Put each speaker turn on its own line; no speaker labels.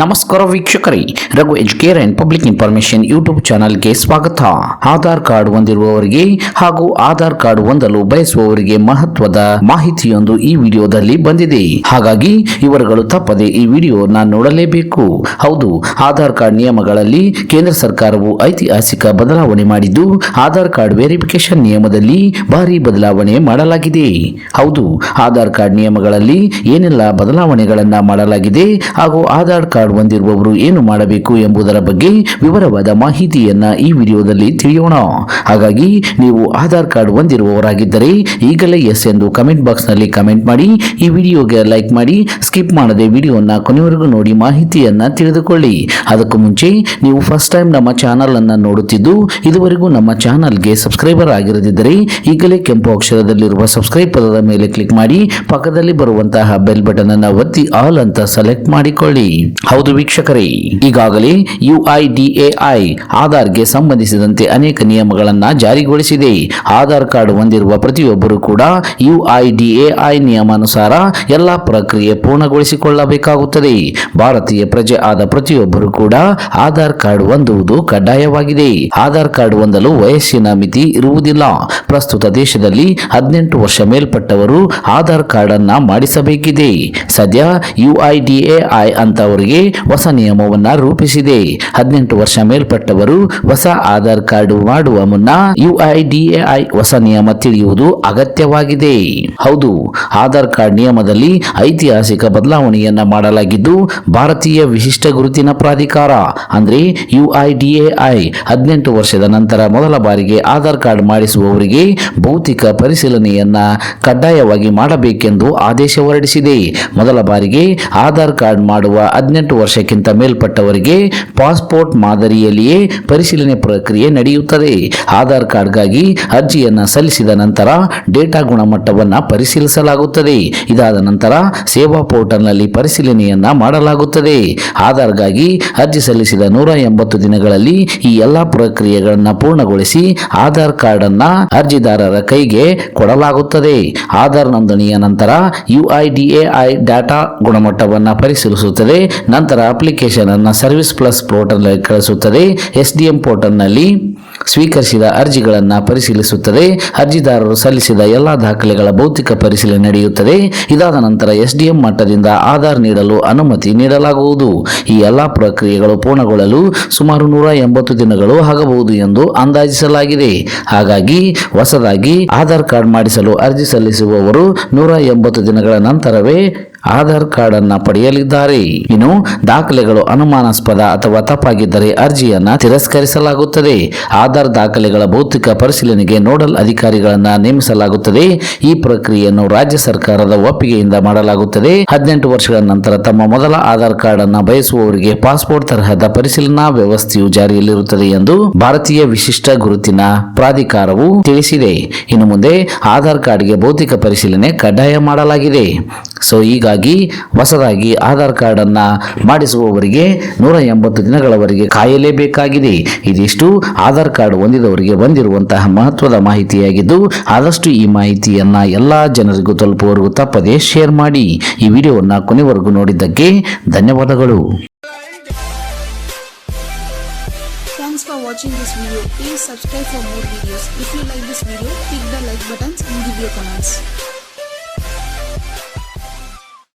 ನಮಸ್ಕಾರ ವೀಕ್ಷಕರೇ, Raghu Educare and public information YouTube ಚಾನಲ್ಗೆ ಸ್ವಾಗತ. ಆಧಾರ್ ಕಾರ್ಡ್ ಹೊಂದಿರುವವರಿಗೆ ಹಾಗೂ ಆಧಾರ್ ಕಾರ್ಡ್ ಹೊಂದಲು ಬಯಸುವವರಿಗೆ ಮಹತ್ವದ ಮಾಹಿತಿಯೊಂದು ಈ ವಿಡಿಯೋದಲ್ಲಿ ಬಂದಿದೆ. ಹಾಗಾಗಿ ಇವರುಗಳು ತಪ್ಪದೆ ಈ ವಿಡಿಯೋನ ನೋಡಲೇಬೇಕು. ಹೌದು, ಆಧಾರ್ ಕಾರ್ಡ್ ನಿಯಮಗಳಲ್ಲಿ ಕೇಂದ್ರ ಸರ್ಕಾರವು ಐತಿಹಾಸಿಕ ಬದಲಾವಣೆ ಮಾಡಿದ್ದು, ಆಧಾರ್ ಕಾರ್ಡ್ ವೆರಿಫಿಕೇಶನ್ ನಿಯಮದಲ್ಲಿ ಭಾರಿ ಬದಲಾವಣೆ ಮಾಡಲಾಗಿದೆ. ಹೌದು, ಆಧಾರ್ ಕಾರ್ಡ್ ನಿಯಮಗಳಲ್ಲಿ ಏನೆಲ್ಲ ಬದಲಾವಣೆಗಳನ್ನ ಮಾಡಲಾಗಿದೆ ಹಾಗೂ ಆಧಾರ್ ಕಾರ್ಡ್ ಹೊಂದಿರುವವರು ಏನು ಮಾಡಬೇಕು ಎಂಬುದರ ಬಗ್ಗೆ ವಿವರವಾದ ಮಾಹಿತಿಯನ್ನ ಈ ವಿಡಿಯೋದಲ್ಲಿ ತಿಳಿಯೋಣ. ಹಾಗಾಗಿ ನೀವು ಆಧಾರ್ ಕಾರ್ಡ್ ಹೊಂದಿರುವವರಾಗಿದ್ದರೆ ಈಗಲೇ ಎಸ್ ಎಂದು ಕಮೆಂಟ್ ಬಾಕ್ಸ್ನಲ್ಲಿ ಕಮೆಂಟ್ ಮಾಡಿ, ಈ ವಿಡಿಯೋಗೆ ಲೈಕ್ ಮಾಡಿ, ಸ್ಕಿಪ್ ಮಾಡದೆ ವಿಡಿಯೋನ ಕೊನೆವರೆಗೂ ನೋಡಿ ಮಾಹಿತಿಯನ್ನ ತಿಳಿದುಕೊಳ್ಳಿ. ಅದಕ್ಕೂ ಮುಂಚೆ ನೀವು ಫಸ್ಟ್ ಟೈಮ್ ನಮ್ಮ ಚಾನಲ್ ಅನ್ನ ನೋಡುತ್ತಿದ್ದು, ಇದುವರೆಗೂ ನಮ್ಮ ಚಾನಲ್ಗೆ ಸಬ್ಸ್ಕ್ರೈಬರ್ ಆಗಿರದಿದ್ದರೆ ಈಗಲೇ ಕೆಂಪು ಅಕ್ಷರದಲ್ಲಿರುವ ಸಬ್ಸ್ಕ್ರೈಬ್ ಪದದ ಮೇಲೆ ಕ್ಲಿಕ್ ಮಾಡಿ, ಪಕ್ಕದಲ್ಲಿ ಬರುವಂತಹ ಬೆಲ್ ಬಟನ್ ಅನ್ನ ಒತ್ತಿ ಆಲ್ ಅಂತ ಸೆಲೆಕ್ಟ್ ಮಾಡಿಕೊಳ್ಳಿ. ಹೌದು ವೀಕ್ಷಕರೇ. ಈಗಾಗಲೇ ಯುಐಡಿಎಐ ಆಧಾರ್ಗೆ ಸಂಬಂಧಿಸಿದಂತೆ ಅನೇಕ ನಿಯಮಗಳನ್ನ ಜಾರಿಗೊಳಿಸಿದೆ. ಆಧಾರ್ ಕಾರ್ಡ್ ಹೊಂದಿರುವ ಪ್ರತಿಯೊಬ್ಬರು ಕೂಡ ಯುಐಡಿಎಐ ನಿಯಮಾನುಸಾರ ಎಲ್ಲ ಪ್ರಕ್ರಿಯೆ ಪೂರ್ಣಗೊಳಿಸಿಕೊಳ್ಳಬೇಕಾಗುತ್ತದೆ. ಭಾರತೀಯ ಪ್ರಜೆ ಆದ ಪ್ರತಿಯೊಬ್ಬರು ಕೂಡ ಆಧಾರ್ ಕಾರ್ಡ್ ಹೊಂದುವುದು ಕಡ್ಡಾಯವಾಗಿದೆ. ಆಧಾರ್ ಕಾರ್ಡ್ ಹೊಂದಲು ವಯಸ್ಸಿನ ಮಿತಿ ಇರುವುದಿಲ್ಲ. ಪ್ರಸ್ತುತ ದೇಶದಲ್ಲಿ ಹದಿನೆಂಟು ವರ್ಷ ಮೇಲ್ಪಟ್ಟವರು ಆಧಾರ್ ಕಾರ್ಡ್ ಅನ್ನ ಮಾಡಿಸಬೇಕಿದೆ. ಸದ್ಯ ಯುಐಡಿಎಐ ಐ ಹೊಸ ನಿಯಮವನ್ನು ರೂಪಿಸಿದೆ. ಹದಿನೆಂಟು ವರ್ಷ ಮೇಲ್ಪಟ್ಟವರು ಹೊಸ ಆಧಾರ್ ಕಾರ್ಡ್ ಮಾಡುವ ಮುನ್ನ ಯುಐಡಿಎಐ ಹೊಸ ನಿಯಮ ತಿಳಿಯುವುದು ಅಗತ್ಯವಾಗಿದೆ. ಹೌದು, ಆಧಾರ್ ಕಾರ್ಡ್ ನಿಯಮದಲ್ಲಿ ಐತಿಹಾಸಿಕ ಬದಲಾವಣೆಯನ್ನ ಮಾಡಲಾಗಿದ್ದು, ಭಾರತೀಯ ವಿಶಿಷ್ಟ ಗುರುತಿನ ಪ್ರಾಧಿಕಾರ, ಅಂದ್ರೆ ಯುಐಡಿಎಐ ಹದಿನೆಂಟು ವರ್ಷದ ನಂತರ ಮೊದಲ ಬಾರಿಗೆ ಆಧಾರ್ ಕಾರ್ಡ್ ಮಾಡಿಸುವವರಿಗೆ ಭೌತಿಕ ಪರಿಶೀಲನೆಯನ್ನ ಕಡ್ಡಾಯವಾಗಿ ಮಾಡಬೇಕೆಂದು ಆದೇಶ ಹೊರಡಿಸಿದೆ. ಮೊದಲ ಬಾರಿಗೆ ಆಧಾರ್ ಕಾರ್ಡ್ ಮಾಡುವ ಹದಿನೆಂಟು ವರ್ಷಕ್ಕಿಂತ ಮೇಲ್ಪಟ್ಟವರಿಗೆ ಪಾಸ್ಪೋರ್ಟ್ ಮಾದರಿಯಲ್ಲಿಯೇ ಪರಿಶೀಲನೆ ಪ್ರಕ್ರಿಯೆ ನಡೆಯುತ್ತದೆ. ಆಧಾರ್ ಕಾರ್ಡ್ಗಾಗಿ ಅರ್ಜಿಯನ್ನು ಸಲ್ಲಿಸಿದ ನಂತರ ಡೇಟಾ ಗುಣಮಟ್ಟವನ್ನು ಪರಿಶೀಲಿಸಲಾಗುತ್ತದೆ. ಇದಾದ ನಂತರ ಸೇವಾ ಪೋರ್ಟಲ್ನಲ್ಲಿ ಪರಿಶೀಲನೆಯನ್ನು ಮಾಡಲಾಗುತ್ತದೆ. ಆಧಾರ್ಗಾಗಿ ಅರ್ಜಿ ಸಲ್ಲಿಸಿದ ನೂರ ಎಂಬತ್ತು ದಿನಗಳಲ್ಲಿ ಈ ಎಲ್ಲಾ ಪ್ರಕ್ರಿಯೆಗಳನ್ನು ಪೂರ್ಣಗೊಳಿಸಿ ಆಧಾರ್ ಕಾರ್ಡ್ ಅನ್ನ ಅರ್ಜಿದಾರರ ಕೈಗೆ ಕೊಡಲಾಗುತ್ತದೆ. ಆಧಾರ್ ನೋಂದಣಿಯ ನಂತರ ಯುಐಡಿಎಐ ಡಾಟಾ ಗುಣಮಟ್ಟವನ್ನು ಪರಿಶೀಲಿಸುತ್ತದೆ. ನಂತರ ಅಪ್ಲಿಕೇಶನ್ ಅನ್ನು ಸರ್ವಿಸ್ ಪ್ಲಸ್ ಪೋರ್ಟಲ್ ಕಳಿಸುತ್ತದೆ. ಎಸ್ ಡಿ ಎಂ ಪೋರ್ಟಲ್ನಲ್ಲಿ ಸ್ವೀಕರಿಸಿದ ಅರ್ಜಿಗಳನ್ನು ಪರಿಶೀಲಿಸುತ್ತದೆ. ಅರ್ಜಿದಾರರು ಸಲ್ಲಿಸಿದ ಎಲ್ಲ ದಾಖಲೆಗಳ ಭೌತಿಕ ಪರಿಶೀಲನೆ ನಡೆಯುತ್ತದೆ. ಇದಾದ ನಂತರ ಎಸ್ ಡಿ ಎಂ ಮಟ್ಟದಿಂದ ಆಧಾರ್ ನೀಡಲು ಅನುಮತಿ ನೀಡಲಾಗುವುದು. ಈ ಎಲ್ಲ ಪ್ರಕ್ರಿಯೆಗಳು ಪೂರ್ಣಗೊಳ್ಳಲು ಸುಮಾರು ನೂರ ಎಂಬತ್ತು ದಿನಗಳು ಆಗಬಹುದು ಎಂದು ಅಂದಾಜಿಸಲಾಗಿದೆ. ಹಾಗಾಗಿ ಹೊಸದಾಗಿ ಆಧಾರ್ ಕಾರ್ಡ್ ಮಾಡಿಸಲು ಅರ್ಜಿ ಸಲ್ಲಿಸುವವರು ನೂರ ಎಂಬತ್ತು ದಿನಗಳ ನಂತರವೇ ಆಧಾರ್ ಕಾರ್ಡ್ ಅನ್ನ ಪಡೆಯಲಿದ್ದಾರೆ. ಇನ್ನು ದಾಖಲೆಗಳು ಅನುಮಾನಾಸ್ಪದ ಅಥವಾ ತಪ್ಪಾಗಿದ್ದರೆ ಅರ್ಜಿಯನ್ನ ತಿರಸ್ಕರಿಸಲಾಗುತ್ತದೆ. ಆಧಾರ್ ದಾಖಲೆಗಳ ಭೌತಿಕ ಪರಿಶೀಲನೆಗೆ ನೋಡಲ್ ಅಧಿಕಾರಿಗಳನ್ನ ನೇಮಿಸಲಾಗುತ್ತದೆ. ಈ ಪ್ರಕ್ರಿಯೆಯನ್ನು ರಾಜ್ಯ ಸರ್ಕಾರದ ಒಪ್ಪಿಗೆಯಿಂದ ಮಾಡಲಾಗುತ್ತದೆ. ಹದಿನೆಂಟು ವರ್ಷಗಳ ನಂತರ ತಮ್ಮ ಮೊದಲ ಆಧಾರ್ ಕಾರ್ಡ್ ಅನ್ನ ಬಯಸುವವರಿಗೆ ಪಾಸ್ಪೋರ್ಟ್ ತರಹದ ಪರಿಶೀಲನಾ ವ್ಯವಸ್ಥೆಯು ಜಾರಿಯಲ್ಲಿರುತ್ತದೆ ಎಂದು ಭಾರತೀಯ ವಿಶಿಷ್ಟ ಗುರುತಿನ ಪ್ರಾಧಿಕಾರವು ತಿಳಿಸಿದೆ. ಇನ್ನು ಮುಂದೆ ಆಧಾರ್ ಕಾರ್ಡ್ಗೆ ಭೌತಿಕ ಪರಿಶೀಲನೆ ಕಡ್ಡಾಯ ಮಾಡಲಾಗಿದೆ. ಸೊ, ಹೀಗಾಗಿ ಹೊಸದಾಗಿ ಆಧಾರ್ ಕಾರ್ಡ್ ಅನ್ನ ಮಾಡಿಸುವವರಿಗೆ ನೂರ ಎಂಬತ್ತು ದಿನಗಳವರೆಗೆ ಕಾಯಲೇಬೇಕಾಗಿದೆ ಇದಿಷ್ಟು ಆಧಾರ್ ಕಾರ್ಡ್ ಹೊಂದಿದವರಿಗೆ ಬಂದಿರುವಂತಹ ಮಹತ್ವದ ಮಾಹಿತಿಯಾಗಿದ್ದು ಆದಷ್ಟು ಈ ಮಾಹಿತಿಯನ್ನ ಎಲ್ಲಾ ಜನರಿಗೂ ತಲುಪುವವರೆಗೂ ತಪ್ಪದೇ ಶೇರ್ ಮಾಡಿ ಈ ವಿಡಿಯೋವನ್ನು ಕೊನೆವರೆಗೂ ನೋಡಿದ್ದಕ್ಕೆ ಧನ್ಯವಾದಗಳು
Thanks for watching this video. Please subscribe for more videos. If you like this video, click the like buttons and give your comments.